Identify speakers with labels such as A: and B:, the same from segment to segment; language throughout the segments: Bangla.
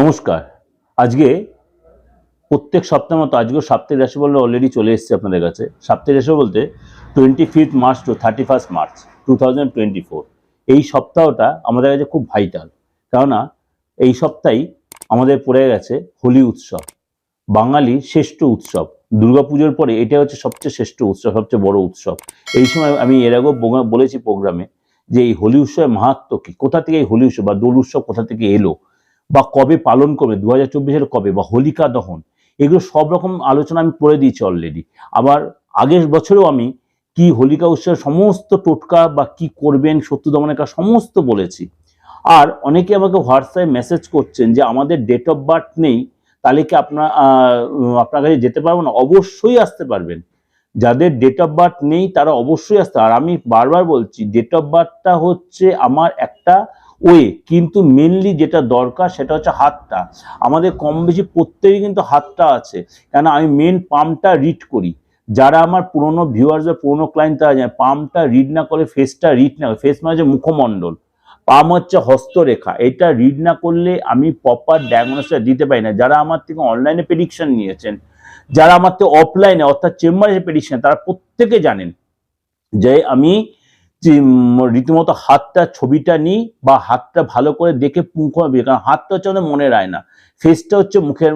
A: নমস্কার। আজকে প্রত্যেক সপ্তাহ মতো আজকেও সাপ্তাহিক রাশি বলে অলরেডি চলে এসেছে আপনাদের কাছে। সাপ্তাহিক রাশি বলতে twenty fifth March to thirty first March two thousand twenty four এই সপ্তাহটা আমাদের কাছে খুব ভাইটাল কেননা এই সপ্তাহেই আমাদের পড়ে গেছে হোলি উৎসব। বাঙালির শ্রেষ্ঠ উৎসব। দুর্গাপুজোর পরে এটা হচ্ছে সবচেয়ে শ্রেষ্ঠ উৎসব, সবচেয়ে বড় উৎসব। এই সময় আমি এর আগেও বলেছি প্রোগ্রামে যে এই হোলি উৎসবের মাহাত্ম কি? কোথা থেকে এই হোলি উৎসব বা দোল উৎসব কোথা থেকে এলো? বা কবে পালন করবে দু হাজার চব্বিশের কবে বা হোলিকা দহন, এগুলো সব রকম আলোচনা আমি করে দিয়েছি অলরেডি আবার আগের বছরেও আমি কি হোলিকা উৎসবের সমস্ত টোটকা বা কি করবেন, শত্রু দমনের কাজ সমস্ত বলেছি। আর অনেকে আমাকে হোয়াটসঅ্যাপে মেসেজ করছেন যে আমাদের ডেট অফ বার্থ নেই, তাহলে কি আপনার আপনার কাছে যেতে পারব না? অবশ্যই আসতে পারবেন। যাদের ডেট অফ বার্থ নেই, তারা অবশ্যই আসতে আর আমি বারবার বলছি ডেট অফ বার্থটা হচ্ছে আমার একটা ওয়ে, কিন্তু মেনলি যেটা দরকার সেটা হচ্ছে হাতটা। আমাদের কম বেশি প্রত্যেকেই কিন্তু হাতটা আছে। কেন আমি মেন পাম্পটা রিড করি। যারা আমার পুরনো ভিউয়ার্স বা পুরনো ক্লায়েন্ট তারা জানে পাম্পটা রিড না করে ফেসটা রিড না ফেস মানে হচ্ছে মুখমণ্ডল। পাম হচ্ছে হস্তরেখা। এটা রিড না করলে আমি প্রপার ডায়াগনোসিস দিতে পারি না। যারা আমার থেকে অনলাইনে প্রেডিকশন নিয়েছেন, যারা আমার থেকে অফলাইনে অর্থাৎ চেম্বারে প্রেডিকশন তারা প্রত্যেকে জানেন যে আমি রীতিমতো হাতটা, ছবিটা নিই বা হাতটা ভালো করে দেখে মুখ কারণ হাতটা হচ্ছে আমাদের মনের আয়না। ফেসটা হচ্ছে মুখের,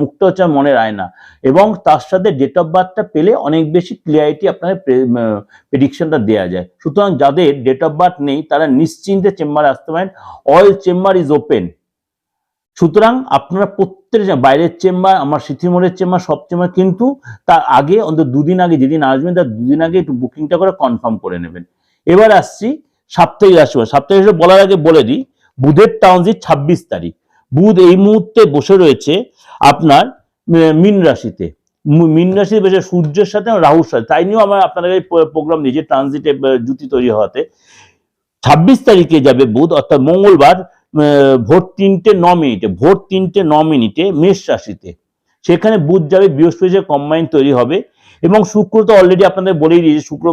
A: মুখটা হচ্ছে আমার মনের আয়না। এবং তার সাথে ডেট অফ বার্থটা পেলে অনেক বেশি ক্লিয়ারিটি আপনাদের প্রেডিকশনটা দেওয়া যায়। সুতরাং যাদের ডেট অফ বার্থ নেই, তারা নিশ্চিন্তে চেম্বারে আসতে পারেন। অল চেম্বার ইজ ওপেন সুতরাং আপনারা প্রত্যেক বাইরের চেম্বার আমার সিথিমোড়ের চেম্বার সব চেম্বার কিন্তু তার আগে, অন্তত দুদিন আগে যেদিন আসবেন, তার দুদিন আগে একটু বুকিংটা করে কনফার্ম করে নেবেন। এবার আসছি সাপ্তাহিক রাশি সাপ্তাহিক রাশি বলার আগে বলে দিই, বুধের ট্রানজিট ছাব্বিশ তারিখ। বুধ এই মুহূর্তে বসে রয়েছে আপনার মীন রাশিতে। মীন রাশিতে বসে সূর্যের সাথে রাহুর সাথে। তাই নিয়েও আমার আপনাদের প্রোগ্রাম দিয়েছি ট্রানজিটে জুতি তৈরি হওয়াতে। ছাব্বিশ তারিখে যাবে বুধ, অর্থাৎ মঙ্গলবার ভোর তিনটে ন মিনিটে, ভোর তিনটে ন মিনিটে মেষ রাশিতে। সেখানে বুধ যাবে বৃহস্পতি কম্বাইন তৈরি হবে এবং শুক্র তো অলরেডি আপনাদের বলেই দিয়েছে, শুক্র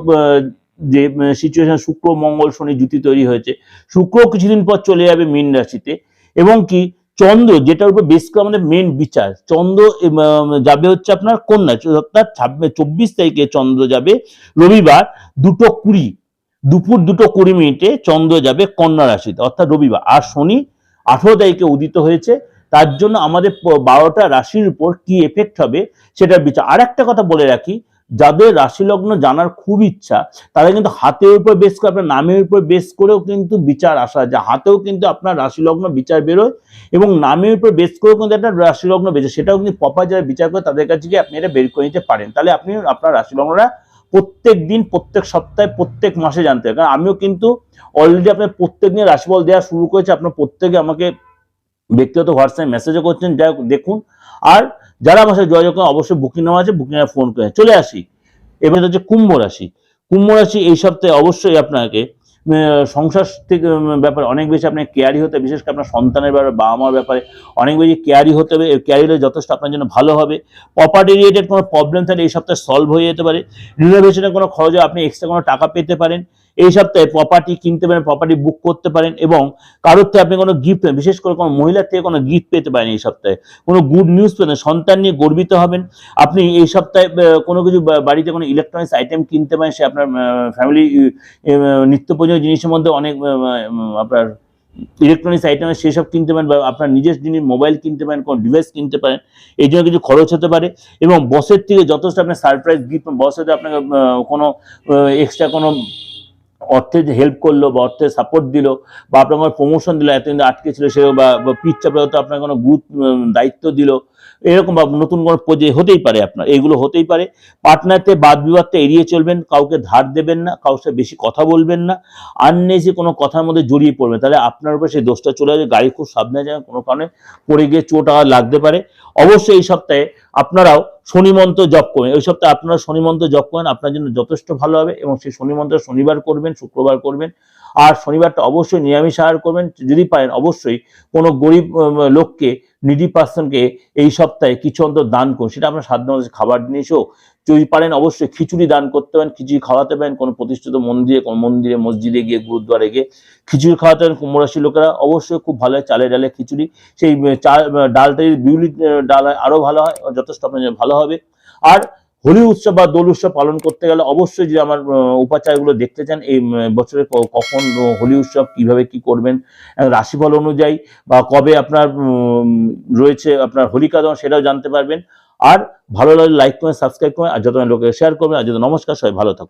A: যে সিচুয়েশন শুক্র, মঙ্গল, শনি জুতি তৈরি হয়েছে। শুক্র কিছুদিন পর চলে যাবে মীন রাশিতে। এবং কি, চন্দ্র, যেটার উপর বেশ আমাদের মেন বিচার, চন্দ্র যাবে হচ্ছে আপনার কন্যা অর্থাৎ চব্বিশ তারিখে চন্দ্র যাবে। রবিবার দুটো কুড়ি, দুপুর দুটো কুড়ি মিনিটে চন্দ্র যাবে কন্যা রাশিতে, অর্থাৎ রবিবার। আর শনি আঠেরো তারিখে উদিত হয়েছে। তার জন্য আমাদের বারোটা রাশির উপর কি এফেক্ট হবে সেটার বিচার। আর একটা কথা বলে রাখি যাদের রাশি লগ্ন জানার খুব ইচ্ছা তারা কিন্তু হাতের উপর বেস করে, আপনার নামের উপর বেস করেও কিন্তু বিচার আসা যায়। হাতেও কিন্তু আপনার রাশি লগ্ন বিচার বেরোয় এবং নামের উপর বেস করেও কিন্তু একটা রাশি লগ্ন বেরোয় সেটাও কিন্তু প্রপার যারা বিচার করে তাদের কাছে গিয়ে আপনি এটা বের করে নিতে পারেন। তাহলে আপনি আপনার রাশি লগ্নটা প্রত্যেক দিন, প্রত্যেক সপ্তাহে, প্রত্যেক মাসে জানতে হবে কারণ আমিও কিন্তু অলরেডি আপনার প্রত্যেক দিন রাশিফল দেওয়া শুরু করেছে। আপনার প্রত্যেকে আমাকে ব্যক্তিগত হোয়াটসঅ্যাপে মেসেজও করছেন। যাই দেখুন। আর যারা আমার সাথে যোগাযোগ করেন, অবশ্যই বুকিং নেওয়া আছে বুকিং ফোন করে। চলে আসি। এবার হচ্ছে কুম্ভ রাশি। কুম্ভ রাশি এই সপ্তাহে অবশ্যই আপনাকে সংসার থেকে ব্যাপারে অনেক বেশি আপনার কেয়ারি হতে বিশেষ করে আপনার সন্তানের ব্যাপারে বাবা মার ব্যাপারে অনেক বেশি কেয়ারি হতে হবে। কেয়ারি হলে যথেষ্ট আপনার জন্য ভালো হবে। প্রপার্টি রিলেটেড কোনো প্রবলেম থাকলে এই সপ্তাহে সলভ হয়ে যেতে পারে। রিনোভেশনের কোনো খরচে আপনি এক্সট্রা কোনো টাকা পেতে পারেন। এই সপ্তাহে প্রপার্টি কিনতে পারেন প্রপার্টি বুক করতে পারেন এবং কারোর থেকে আপনি কোনো গিফট বিশেষ করে কোনো মহিলার থেকে কোনো গিফট পেতে পারেন এই সপ্তাহে। কোনো গুড নিউজ পেতেন সন্তান নিয়ে গর্বিত হবেন। আপনি এই সপ্তাহে কোনো কিছু বাড়িতে কোনো ইলেকট্রনিক্স আইটেম কিনতে পারেন, সে আপনার ফ্যামিলি নিত্য প্রয়োজনীয় জিনিসের মধ্যে অনেক আপনার ইলেকট্রনিক্স আইটেম সেসব কিনতে পারেন বা আপনার নিজের জিনিস মোবাইল কিনতে পারেন, কোনো ডিভাইস কিনতে পারেন, এই জন্য কিছু খরচ হতে পারে এবং বসের থেকে যথেষ্ট আপনার সারপ্রাইজ গিফট বস হয়তো আপনাকে কোনো এক্সট্রা কোনো অর্থে যে হেল্প করল বা অর্থে সাপোর্ট দিল বা আপনার কোনো প্রমোশন দিল, এতদিন আটকে ছিল সে বা পিচ চাপড়ে আপনার কোনো গুড দায়িত্ব দিল। এরকম বা নতুন কোনো প্রজেক্ট হতেই পারে আপনার এইগুলো হতেই পারে। পার্টনারতে বাদ বিবাদটা এড়িয়ে চলবেন, কাউকে ধার দেবেন না, কারোর সাথে বেশি কথা বলবেন না আননেসে কোনো কথার মধ্যে জড়িয়ে পড়বেন তাহলে আপনার উপর সেই দোষটা চলে যাবে গাড়ি খুব সাবধানে যায় কোনো কারণে পড়ে গিয়ে চোট লাগতে পারে। অবশ্যই এই সপ্তাহে আপনারাও শনি মন্ত্র জপ করবেন। ওই সপ্তাহে আপনারা শনিমন্ত্র জপ করেন, আপনার জন্য যথেষ্ট ভালো হবে এবং সেই শনি মন্ত্র শনিবার করবেন, শুক্রবার করবেন। আর শনিবারটা অবশ্যই নিরামিষ আহার করবেন, যদি পারেন অবশ্যই কোনো গরিব লোককে নিডি পার্সনকে এই সপ্তাহে কিছু অন্তর দান করুন। সেটা আপনার মতো খাবার জিনিস হোক যদি পারেন, অবশ্যই খিচুড়ি দান করতে পারেন, খিচুড়ি খাওয়াতে পারেন, কোনো প্রতিষ্ঠিত মন্দিরে, কোনো মন্দিরে, মসজিদে গিয়ে গুরুদ্বারে গিয়ে খিচুড়ি খাওয়াতে পারেন কুম্ভ রাশির লোকেরা অবশ্যই খুব ভালো হয়, চালে ডালে খিচুড়ি। সেই চাল ডালটা যদি বিউলি ডাল হয়, আরও ভালো হয় যথেষ্ট আপনার ভালো হবে। আর হোলি উৎসব বা দোল উৎসব পালন করতে গেলে অবশ্যই যে আমার উপাচারগুলো দেখতে চান, এই বছরে কখন হোলি উৎসব কীভাবে কি করবেন রাশিফল অনুযায়ী বা কবে আপনার রয়েছে আপনার হোলিকা দহন সেটাও জানতে পারবেন। আর ভালো লাগলে লাইক করবেন সাবস্ক্রাইব করবেন আর যত লোকে শেয়ার করবেন, আর যদি নমস্কার, সবাই ভালো থাকুন।